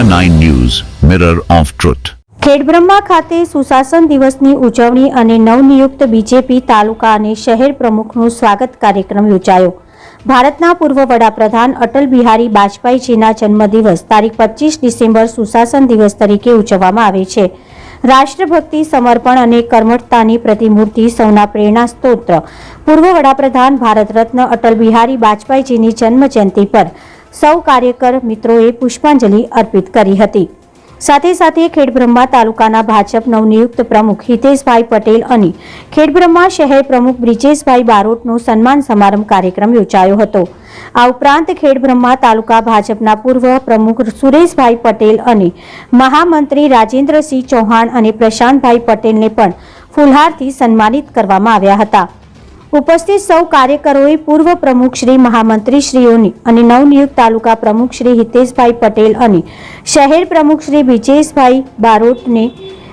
9 News, Mirror of Truth. Khedbrahma ખાતે સુશાસન દિવસની ઉજવણી અને નવનિયુક્ત બીજેપી તાલુકા અને શહેર પ્રમુખનું સ્વાગત કાર્યક્રમ યોજાયો. ભારતના પૂર્વ વડાપ્રધાન અટલ બિહારી વાજપેયીજીના જન્મદિવસ તારીખ પચીસ ડિસેમ્બર સુશાસન દિવસ તરીકે ઉજવવામાં આવે છે. રાષ્ટ્રભક્તિ સમર્પણ અને કર્મઠતાની પ્રતિમૂર્તિ સૌના પ્રેરણા સ્ત્રોત પૂર્વ વડાપ્રધાન ભારત રત્ન અટલ બિહારી વાજપેયીજીની જન્મ જયંતિ પર સૌ કાર્યકર મિત્રોએ પુષ્પાંજલિ અર્પિત કરી હતી. સાથે સાથે ખેડબ્રહ્મા તાલુકાના ભાજપ નવનિયુક્ત પ્રમુખ હિતેશભાઈ પટેલ અને ખેડબ્રહ્મા શહેર પ્રમુખ બ્રિજેશભાઈ બારોટનો સન્માન સમારંભ કાર્યક્રમ યોજાયો હતો. આ ઉપરાંત ખેડબ્રહ્મા તાલુકા ભાજપના પૂર્વ પ્રમુખ સુરેશભાઈ પટેલ અને મહામંત્રી રાજેન્દ્રસિંહ ચૌહાણ અને પ્રશાંતભાઈ પટેલને પણ ફુલહારથી સન્માનિત કરવામાં આવ્યા હતા. ઉપસ્થિત સૌ કાર્યકરોએ પૂર્વ પ્રમુખ શ્રી મહામંત્રી શ્રીઓની અને નવનિયુક્ત તાલુકા પ્રમુખ શ્રી હિતેશભાઈ પટેલ અને શહેર પ્રમુખ શ્રી વિજેશભાઈ બારોટને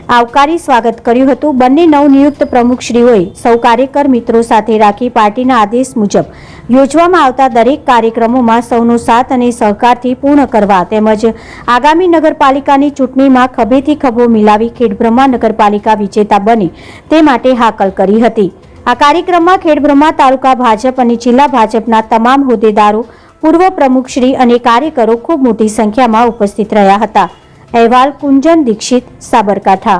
આવકારી સ્વાગત કર્યું હતું. બંને નવનિયુક્ત પ્રમુખશ્રીઓએ સૌ કાર્યકર મિત્રો સાથે રાખી પાર્ટીના આદેશ મુજબ યોજવામાં આવતા દરેક કાર્યક્રમોમાં સૌનો સાથ અને સહકારથી પૂર્ણ કરવા તેમજ આગામી નગરપાલિકાની ચૂંટણીમાં ખભેથી ખભો મિલાવી ખેડબ્રહ્મા નગરપાલિકા વિજેતા બને તે માટે હાકલ કરી હતી. આ કાર્યક્રમમાં ખેડબ્રહ્મા તાલુકા ભાજપ અને જિલ્લા ભાજપના તમામ હોદ્દેદારો, પૂર્વ પ્રમુખશ્રી અને કાર્યકરો ખૂબ મોટી સંખ્યામાં ઉપસ્થિત રહ્યા હતા. અહેવાલ કુંજન દીક્ષિત, સાબરકાંઠા.